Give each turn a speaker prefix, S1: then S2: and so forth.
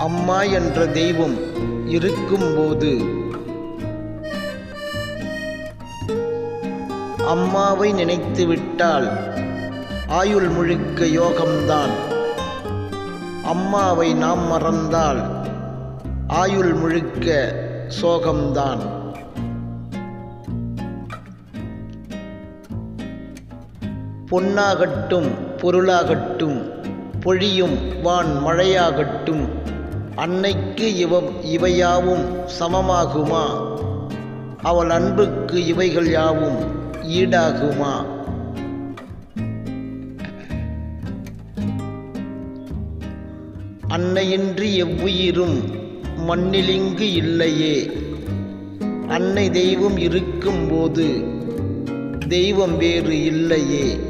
S1: அம்மா என்ற தெய்வம் இருக்கும்போது அம்மாவை நினைத்து விட்டால் ஆயுள் முழுக்க யோகம்தான். அம்மாவை நாம் மறந்தால் ஆயுள் முழுக்க சோகம்தான். பொன்னாகட்டும் பொருளாகட்டும் பொழியும் வான் மழையாகட்டும் அன்னைக்கு இவ இவையாவும் சமமாகுமா? அவள் அன்புக்கு இவைகள் யாவும் ஈடாகுமா? அன்னையின்றி எவ்வுயிரும் மண்ணிலிங்கு இல்லையே. அன்னை தெய்வம் இருக்கும்போது தெய்வம் வேறு இல்லையே.